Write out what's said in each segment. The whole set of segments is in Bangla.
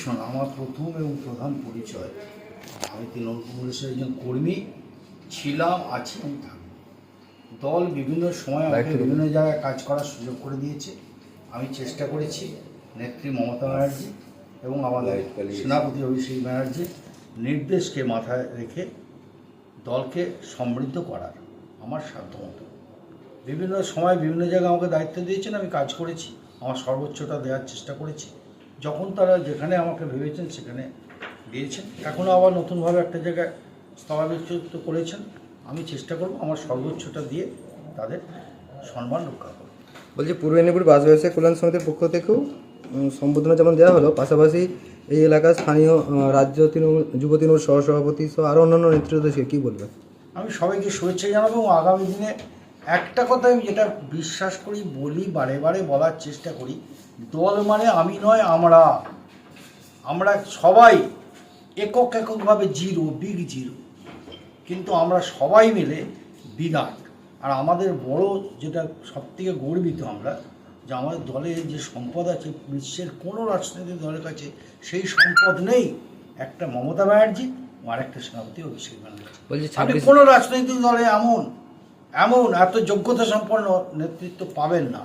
শোন আমার প্রথম এবং প্রধান পরিচয়। আমি তৃণমূল কংগ্রেসের একজন কর্মী ছিলাম আছি এবং থাকব। দল বিভিন্ন সময় আমাকে বিভিন্ন জায়গায় কাজ করার সুযোগ করে দিয়েছে। আমি চেষ্টা করেছি নেত্রী মমতা ব্যানার্জি এবং আমাদের সেনাপতি অভিষেক ব্যানার্জি নির্দেশকে মাথায় রেখে দলকে সমৃদ্ধ করার আমার সাধ্যমতো। বিভিন্ন সময় বিভিন্ন জায়গায় আমাকে দায়িত্ব দিয়েছেন আমি কাজ করেছি। আমার সর্বোচ্চটা দেওয়ার চেষ্টা করেছি। যখন তারা যেখানে আমাকে ভেবেছেন সেখানে দিয়েছেন এখনও আবার নতুনভাবে একটা জায়গায় স্থলাভিষিক্ত করেছেন। আমি চেষ্টা করব আমার সর্বোচ্চটা দিয়ে তাদের সম্মান রক্ষা করব বলছি পূর্ব মেদিনীপুর বাস ব্যবসায়ী কল্যাণ সমিতির পক্ষ থেকেও সম্বোধনা যেমন দেওয়া হলো পাশাপাশি এই এলাকার স্থানীয় রাজ্য তৃণমূল যুব তৃণমূল সহসভাপতি সহ আরও অন্যান্য নেতৃত্বদেরকে কী বলবেন? আমি সবাইকে শুভেচ্ছা জানাব এবং আগামী দিনে একটা কথা আমি যেটা বিশ্বাস করি বলি বারে বারে বলার চেষ্টা করি দল মানে আমি নয় আমরা। আমরা সবাই একক এককভাবে জিরো বিগ জিরো। কিন্তু আমরা সবাই মিলে বিরাট আর আমাদের বড় যেটা সবথেকে গর্বিত আমরা যে আমাদের দলে যে সম্পদ আছে বিশ্বের কোনো রাজনৈতিক দলের কাছে সেই সম্পদ নেই একটা মমতা ব্যানার্জি আর একটা সেনাপতি অভিষেক ব্যানার্জি। কোনো রাজনৈতিক দলে এমন এমন এত যোগ্যতা সম্পন্ন নেতৃত্ব পাবেন না।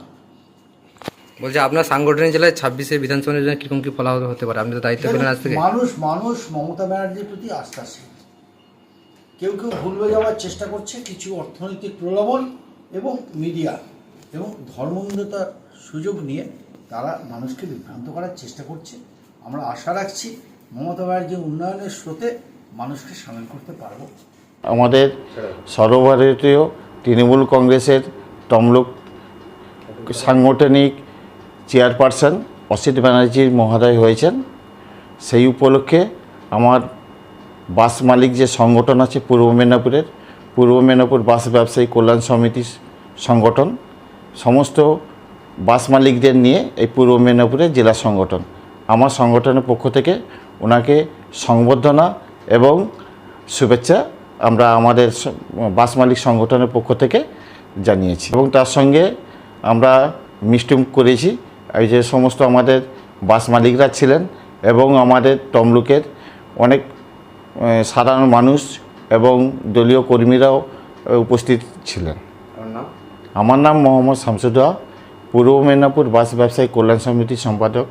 বলছি আপনার সাংগঠনিক জেলায় ছাব্বিশে বিধানসভা নির্বাচনে কীরকম কী ফলাফল হতে পারে? আপনি তো দায়িত্ব পেলেন আজ থেকে। মানুষ মানুষ মমতা ব্যানার্জির প্রতি আস্থাশীল। কেউ কেউ ভুলবে যাওয়ার চেষ্টা করছে কিছু অর্থনৈতিক প্রলোভন এবং মিডিয়া এবং ধর্মন্ধতার সুযোগ নিয়ে তারা মানুষকে বিভ্রান্ত করার চেষ্টা করছে। আমরা আশা রাখছি মমতা ব্যানার্জির উন্নয়নের স্রোতে মানুষকে সামিল করতে পারব। আমাদের সর্বভারতীয় তৃণমূল কংগ্রেসের তমলুক সাংগঠনিক চেয়ারপারসন অসিত ব্যানার্জির মহোদয় হয়েছেন। সেই উপলক্ষে আমার বাস মালিক যে সংগঠন আছে পূর্ব মেদিনীপুরের, পূর্ব মেদিনীপুর বাস ব্যবসায়ী কল্যাণ সমিতি সংগঠন, সমস্ত বাস মালিকদের নিয়ে এই পূর্ব মেদিনীপুরের জেলা সংগঠন। আমার সংগঠনের পক্ষ থেকে ওনাকে সংবর্ধনা এবং শুভেচ্ছা আমরা আমাদের বাস মালিক সংগঠনের পক্ষ থেকে জানিয়েছি। এবং তার সঙ্গে আমরা মিষ্টিম করেছি। এই যে সমস্ত আমাদের বাস মালিকরা ছিলেন এবং আমাদের তমলুকের অনেক সাধারণ মানুষ এবং দলীয় কর্মীরাও উপস্থিত ছিলেন। আমার নাম মোহাম্মদ শামসুদা পূর্ব মেদিনীপুর বাস ব্যবসায়ী কল্যাণ সমিতির সম্পাদক।